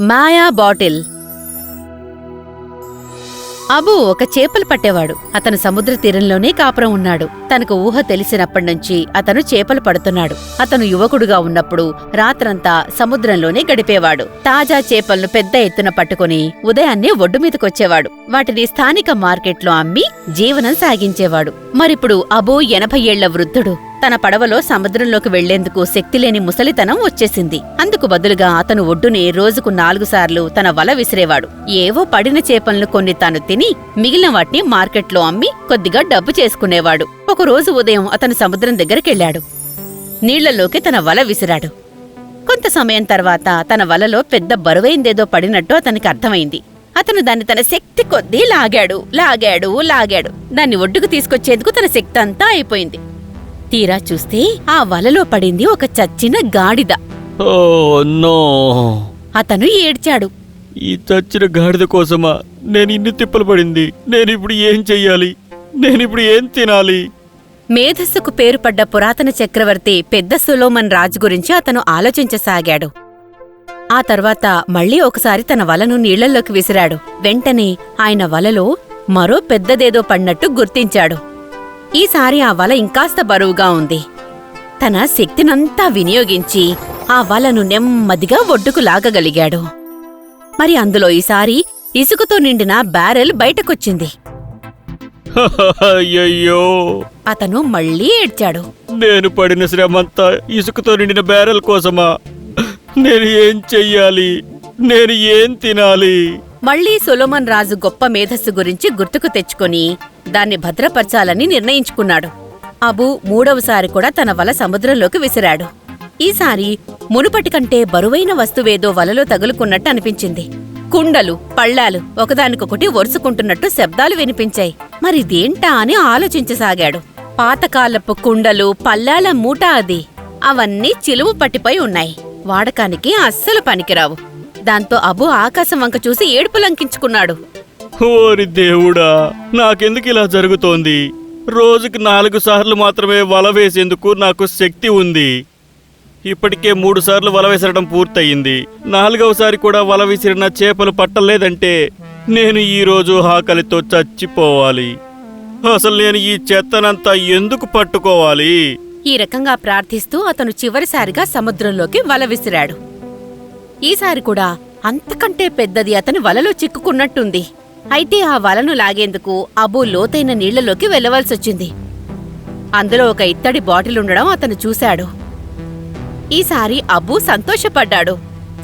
మాయా bottle. Abu ఒక చేపలు పట్టేవాడు. అతను సముద్ర తీరంలోనే కాపురం ఉన్నాడు. తనకు ఊహ తెలిసినప్పటి నుంచి అతను చేపలు పడుతున్నాడు. అతను యువకుడుగా ఉన్నప్పుడు రాత్రంతా సముద్రంలోనే గడిపేవాడు. తాజా చేపలను పెద్ద ఎత్తున పట్టుకుని ఉదయాన్నే ఒడ్డు మీదకొచ్చేవాడు. వాటిని స్థానిక మార్కెట్లో అమ్మి జీవనం సాగించేవాడు. మరిప్పుడు అబు ఎనభై ఏళ్ళ వృద్ధుడు. తన పడవలో సముద్రంలోకి వెళ్ళేందుకు శక్తిలేని ముసలితనం వచ్చేసింది. అందుకు బదులుగా అతను ఒడ్డునే రోజుకు నాలుగుసార్లు తన వల విసిరేవాడు. ఏవో పడిన చేపలను కొన్ని తాను తిని మిగిలిన వాటిని మార్కెట్లో అమ్మి కొద్దిగా డబ్బు చేసుకునేవాడు. ఒకరోజు ఉదయం అతను సముద్రం దగ్గరికెళ్ళాడు నీళ్ళలోకి తన వల విసిరాడు. కొంత సమయం తర్వాత తన వలలో పెద్ద బరువైందేదో పడినట్టు అతనికి అర్థమైంది. అతను దాన్ని తన శక్తి కొద్దీ లాగాడు లాగాడు లాగాడు. దాన్ని ఒడ్డుకు తీసుకొచ్చేందుకు తన శక్తి అంతా అయిపోయింది. తీరా చూస్తే ఆ వలలో పడింది ఒక చచ్చిన గాడిద. Oh no. అతను ఏడ్చాడు. ఈ చచ్చిన గాడిద కోసమా నేను ఇన్ని తిప్పలు పడింది? నేను ఇప్పుడు ఏం చెయ్యాలి? నేను ఇప్పుడు ఏం తినాలి? మేధస్సుకు పేరుపడ్డ పురాతన చక్రవర్తి పెద్ద సులోమన్ రాజు గురించి అతను ఆలోచించసాగాడు. ఆ తర్వాత మళ్ళీ ఒకసారి తన వలను నీళ్ళలోకి విసిరాడు. వెంటనే ఆయన వలలో మరో పెద్దదేదో పడినట్టు గుర్తించాడు. ఈసారి ఆ వల ఇంకాస్త బరువుగా ఉంది. తన శక్తినంతా వినియోగించి ఆ వలను నెమ్మదిగా ఒడ్డుకు లాగగలిగాడు. మరి అందులో ఈసారి ఇసుకతో నిండిన బ్యారెల్ బయటకొచ్చింది. అయ్యయ్యో అతను మళ్ళీ ఏడ్చాడు. నేను పడిన శ్రమంతా ఇసుకతో నిండిన బ్యారెల్ కోసమా? నేను ఏం చెయ్యాలి? నేను ఏం తినాలి? మళ్ళీ సొలోమన్ రాజు గొప్ప మేధస్సు గురించి గుర్తుకు తెచ్చుకొని దాన్ని భద్రపరచాలని నిర్ణయించుకున్నాడు. అబు మూడవసారి కూడా తన వల సముద్రంలోకి విసిరాడు. ఈసారి మునుపటి కంటే బరువైన వస్తువేదో వలలో తగులుకున్నట్టు అనిపించింది. కుండలు పళ్ళాలు ఒకదానికొకటి ఒరుసుకుంటున్నట్టు శబ్దాలు వినిపించాయి. మరిదేంటా అని ఆలోచించసాగాడు. పాతకాలపు కుండలు పల్లాల మూట అది. అవన్నీ చిలువు పట్టిపోయి ఉన్నాయి. వాడకానికి అస్సలు పనికిరావు. దాంతో అబు ఆకాశం వంక చూసి ఏడుపు లంకించుకున్నాడు ఓరి దేవుడా నాకెందుకు ఇలా జరుగుతోంది? రోజుకి నాలుగు సార్లు మాత్రమే వల వేసేందుకు నాకు శక్తి ఉంది. ఇప్పటికే మూడు సార్లు వల విసరడం పూర్తయింది. నాలుగవసారి కూడా వల విసిరిన చేపలు పట్టలేదంటే నేను ఈ రోజు ఆకలితో చచ్చిపోవాలి. అసలు నేను ఈ చెత్తనంతా ఎందుకు పట్టుకోవాలి? ఈ రకంగా ప్రార్థిస్తూ అతను చివరిసారిగా సముద్రంలోకి వల విసిరాడు. ఈసారి కూడా అంతకంటే పెద్దది అతని వలలో చిక్కుకున్నట్టుంది. అయితే ఆ వలను లాగేందుకు అబూ లోతైన నీళ్ళలోకి వెళ్ళవలసొచ్చింది. అందులో ఒక ఇత్తడి బాటిల్ ఉండడం అతను చూశాడు. ఈసారి అబ్బు సంతోషపడ్డాడు.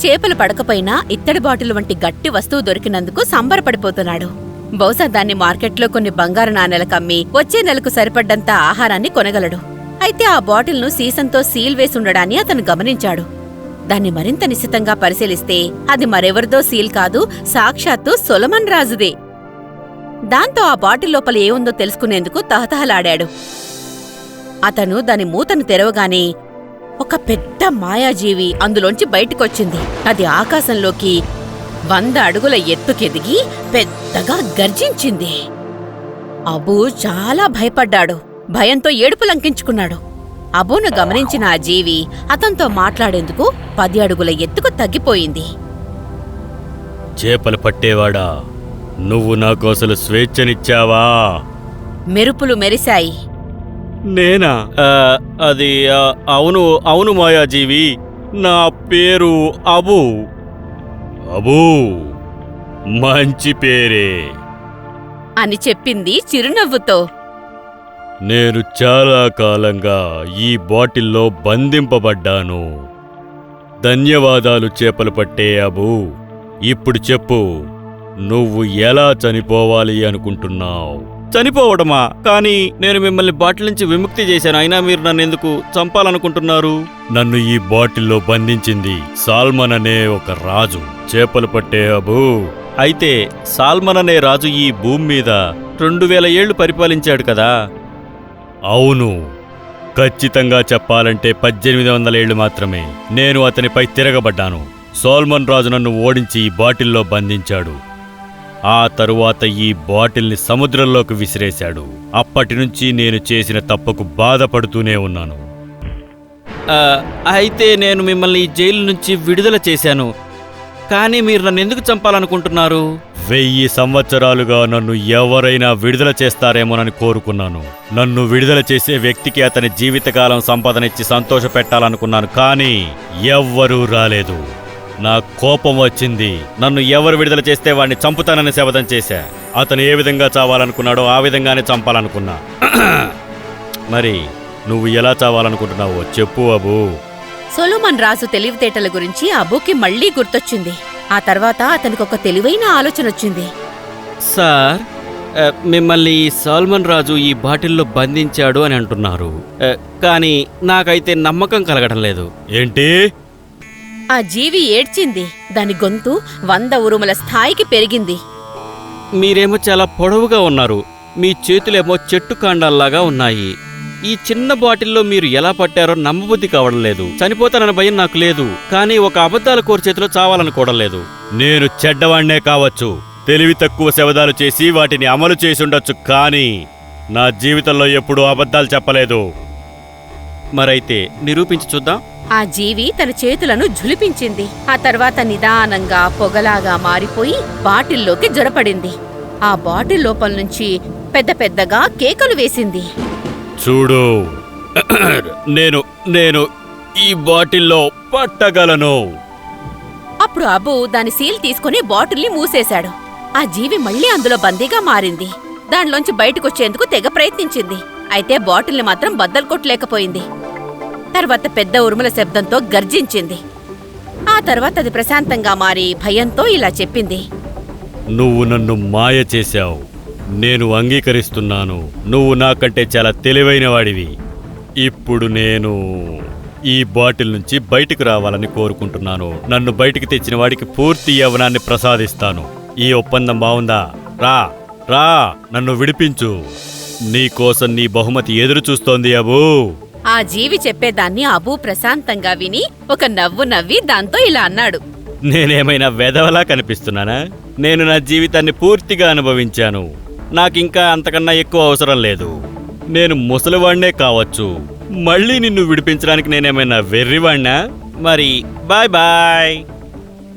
చేపలు పడకపోయినా ఇత్తడి బాటిల్ వంటి గట్టి వస్తువు దొరికినందుకు సంబరపడిపోతున్నాడు. బహుశా దాన్ని మార్కెట్లో కొన్ని బంగారు నాణేలకు అమ్మి వచ్చే నెలకు సరిపడ్డంత ఆహారాన్ని కొనగలడు. అయితే ఆ బాటిల్ను సీసంతో సీల్ వేసి ఉండడాన్ని అతను గమనించాడు. దాన్ని మరింత నిశితంగా పరిశీలిస్తే అది మరెవరిదో సీల్ కాదు సాక్షాత్తు సొలమన్ రాజుదే. దాంతో ఆ బాటిల్ లోపల ఏముందో తెలుసుకునేందుకు తహతహలాడాడు. అతను దాని మూతను తెరవగానే ఒక పెద్ద మాయాజీవి అందులోంచి బయటకొచ్చింది. అది ఆకాశంలోకి వంద అడుగుల ఎత్తుకెదిగి పెద్దగా గర్జించింది. అబూ చాలా భయపడ్డాడు. భయంతో ఏడుపు లంకించుకున్నాడు అబూను గమనించిన ఆ జీవి అతనితో మాట్లాడేందుకు పది అడుగుల ఎత్తుకు తగ్గిపోయింది. చేపలు పట్టేవాడా? నువ్వు నాకు అసలు స్వేచ్ఛనిచ్చావా? మెరుపులు మెరిశాయి. నేనా? అది అవును అవును మాయాజీవి నా పేరు అబు. అబూ మంచి పేరే. అని చెప్పింది చిరునవ్వుతో. నేను చాలా కాలంగా ఈ బాటిల్లో బంధింపబడ్డాను. ధన్యవాదాలు చేపలు పట్టే అబు. ఇప్పుడు చెప్పు నువ్వు ఎలా చనిపోవాలి అనుకుంటున్నావు? చనిపోవడమా? కానీ నేను మిమ్మల్ని బాటిల్ నుంచి విముక్తి చేశాను. అయినా మీరు నన్ను ఎందుకు చంపాలనుకుంటున్నారు? నన్ను ఈ బాటిల్లో బంధించింది సాల్మన్ అనే ఒక రాజు. చేపలు పట్టే అబు. అయితే సాల్మన్ అనే రాజు ఈ భూమి మీద రెండు వేల ఏళ్ళు పరిపాలించాడు కదా? అవును. ఖచ్చితంగా చెప్పాలంటే పద్దెనిమిది వందల ఏళ్ళు మాత్రమే. నేను అతనిపై తిరగబడ్డాను. సోల్మన్ రాజు నన్ను ఓడించి ఈ బాటిల్లో బంధించాడు. ఆ తరువాత ఈ బాటిల్ని సముద్రంలోకి విసిరేశాడు. అప్పటి నుంచి నేను చేసిన తప్పుకు బాధపడుతూనే ఉన్నాను. అయితే నేను మిమ్మల్ని జైలు నుంచి విడుదల చేశాను. కానీ మీరు నన్ను ఎందుకు చంపాలనుకుంటున్నారు? వెయ్యి సంవత్సరాలుగా నన్ను ఎవరైనా విడుదల చేస్తారేమోనని కోరుకున్నాను. నన్ను విడుదల చేసే వ్యక్తికి అతని జీవితకాలం సంపదనిచ్చి సంతోష పెట్టాలనుకున్నాను కానీ ఎవ్వరూ రాలేదు. నా కోపం వచ్చింది. నన్ను ఎవరు విడుదల చేస్తే వాడిని చంపుతానని శపథం చేశా. అతను ఏ విధంగా చావాలనుకున్నాడో ఆ విధంగానే చంపాలనుకున్నా. మరి నువ్వు ఎలా చావాలనుకుంటున్నావో చెప్పు అబూ సొలోమన్ రాజు తెలివితేటల గురించి అబూకి మళ్ళీ గుర్తొచ్చింది. ఆ తర్వాత అతనికి ఒక తెలివైన ఆలోచన వచ్చింది. సార్ మిమ్మల్ని సాల్మన్ రాజు ఈ బాటిల్లో బంధించాడు అని అంటున్నారు. కానీ నాకైతే నమ్మకం కలగడం లేదు. ఏంటి? ఆ జీవి ఏడ్చింది. దాని గొంతు వంద ఉరుముల స్థాయికి పెరిగింది. మీరేమో చాలా పొడవుగా ఉన్నారు. మీ చేతులేమో చెట్టు కాండాల్లాగా ఉన్నాయి. ఈ చిన్న బాటిల్లో మీరు ఎలా పట్టారో నమ్మబుద్ధి కావడం లేదు. చనిపోతానన్న భయం నాకు లేదు కానీ ఒక అబద్ధాల కోరి చేతిలో చావాలనుకోవడం లేదు. నేను చెడ్డవాణ్ణే కావచ్చు. తెలివి తక్కువ శవదాలు చేసి వాటిని అమలు చేసి ఉండొచ్చు కానీ నా జీవితంలో ఎప్పుడూ అబద్ధాలు చెప్పలేదు. మరైతే నిరూపించి చూద్దాం. ఆ జీవి తన చేతులను ఝులిపించింది. ఆ తర్వాత నిదానంగా పొగలాగా మారిపోయి బాటిల్లోకి జొరపడింది. ఆ బాటిల్ లోపల నుంచి పెద్ద పెద్దగా కేకలు వేసింది. చూడు. నేను నేను ఈ బాటిల్లో పట్టగలను. అప్పుడు అబు దాని సీల్ తీసుకుని బాటిల్ని మూసేశాడు. ఆ జీవి మళ్ళీ అందులో బందీగా మారింది. దానిలోంచి బయటకొచ్చేందుకు తెగ ప్రయత్నించింది. అయితే బాటిల్ని మాత్రం బద్దలు కొట్టలేకపోయింది. తర్వాత పెద్ద ఉరుముల శబ్దంతో గర్జించింది. ఆ తర్వాత అది ప్రశాంతంగా మారి భయంతో ఇలా చెప్పింది. నువ్వు నన్ను మాయ చేశావు. నేను అంగీకరిస్తున్నాను. నువ్వు నాకంటే చాలా తెలివైన వాడివి ఇప్పుడు నేను ఈ బాటిల్ నుంచి బయటకు రావాలని కోరుకుంటున్నాను. నన్ను బయటికి తెచ్చిన వాడికి పూర్తి యవనాన్ని ప్రసాదిస్తాను. ఈ ఒప్పందం బావుందా రా రా నన్ను విడిపించు. నీకోసం నీ బహుమతి ఎదురు చూస్తోంది అబూ. ఆ జీవి చెప్పేదాన్ని అబూ ప్రశాంతంగా విని ఒక నవ్వు నవ్వి దాంతో ఇలా అన్నాడు. నేనేమైనా వెధవలా కనిపిస్తున్నానా? నేను నా జీవితాన్ని పూర్తిగా అనుభవించాను. నాకు ఇంకా అంతకన్నా ఎక్కువ అవసరం లేదు. నేను ముసలివాణ్ణే కావచ్చు. మళ్ళీ నిన్ను విడిపించడానికి నేనేమైనా వెర్రివాణ్ణా? మరి బాయ్ బాయ్.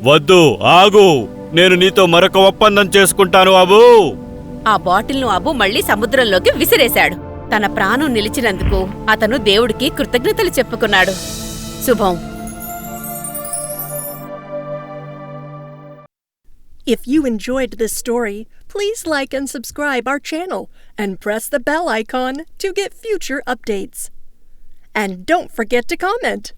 వద్దు ఆగు. నేను నీతో మరొక ఒప్పందం చేసుకుంటాను అబు. ఆ బాటిల్ను అబు మళ్ళీ సముద్రంలోకి విసిరేశాడు. తన ప్రాణం నిలిచినందుకు అతను దేవుడికి కృతజ్ఞతలు చెప్పుకున్నాడు. శుభం. If you enjoyed this story, please like and subscribe our channel and press the bell icon to get future updates. And don't forget to comment.